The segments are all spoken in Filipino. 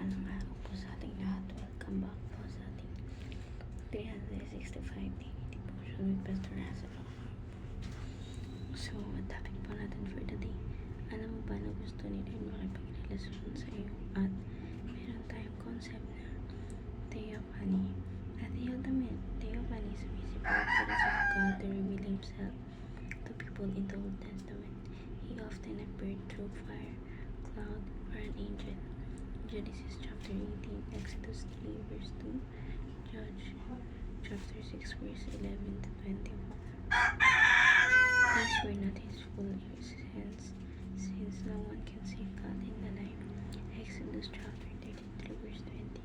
Mapagpalang araw po sa ating lahat. Welcome back po sa ating 365 day devotion with Pastor Lazaro. So, ang topic po natin for the day. Alam mo ba na gusto ni Lord makipagrelasyon sa iyo at meron tayong concept na theophany. At the ultimate theophany sumisipat para sa God to reveal Himself to people in the Old Testament. He often appeared through fire, cloud, or an angel. Genesis chapter 18, Exodus 3 verse 2, Judge chapter 6 verse 11 to 21. These were not his full essence, since no one can see God in the life. Exodus chapter 33 verse 20,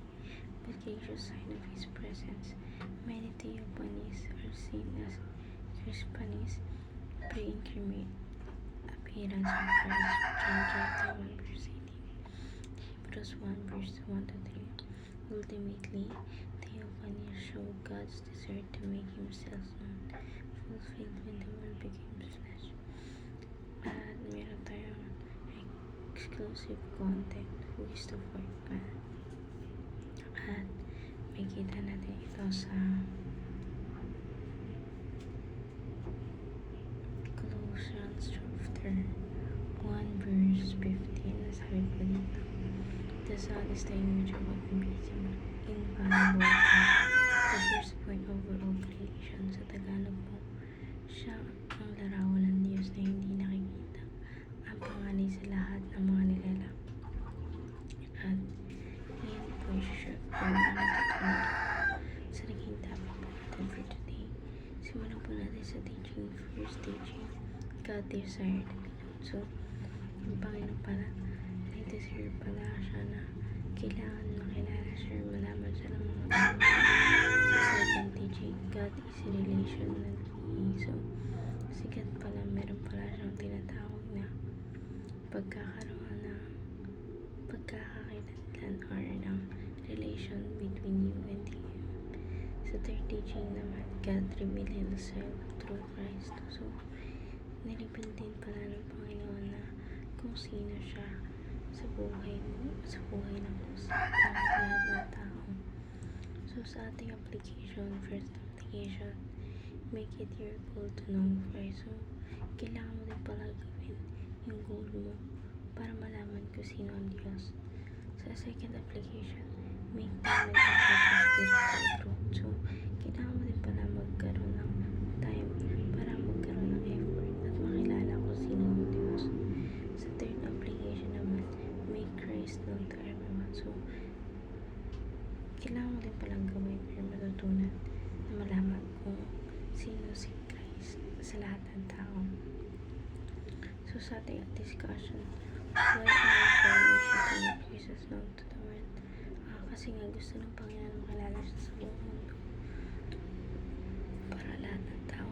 but gracious sign of his presence. Many theophanies are seen as Crispanies, pre-incarnate appearance of Christ, John chapter 1 verse 18. Hebrews 1 verse 1 to 3. Ultimately, theophany showed God's desire to make himself known, fulfilled when the world became flesh. At meron exclusive content is the fourth man. At may kita natin ito sa Colossians chapter 1 verse 15 sabi po dito The the image of an invisible, infallible God, the first point over all creation. Sa Tagalog po, siya ang larawan ng Diyos na hindi nakikita, ang panganay sa lahat ng mga nilalang. At yan po siya ano natutunan sa naging topic po natin for today. Simulan po natin sa teaching, first teaching, God desired. So, ang Panginoon pala, nag-desire pala siya kailangan makilala siya malaman siya ng mga teaching, God is relational being. So, sikat pala, meron pala siyang tinatawag na pagkakaroon ng pagkakakilanlan or ng relation between you and Him. Sa third teaching naman, God revealed Himself through Christ. So, nilipin din pala ng Panginoon na kung sino siya sa buhay mo, sa buhay ng lahat ng tao. So, sa ating application, first application, make it your goal to know Christ. So, kailangan mo din pala gawin yung goal mo para malaman kung sino ang Diyos. Sa second application, make time So, kailangan mo din palang gawin or matutunan na malaman kung sino si Christ sa lahat ng tao. So, sa ating discussion, why formation to make Jesus known to the world? Ah, kasi nga gusto ng Panginoon makilala siya sa buong mundo para lahat ng tao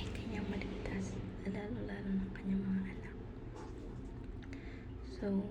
ay kanyang maligtas, lalo-lalo ng kanyang mga anak. So,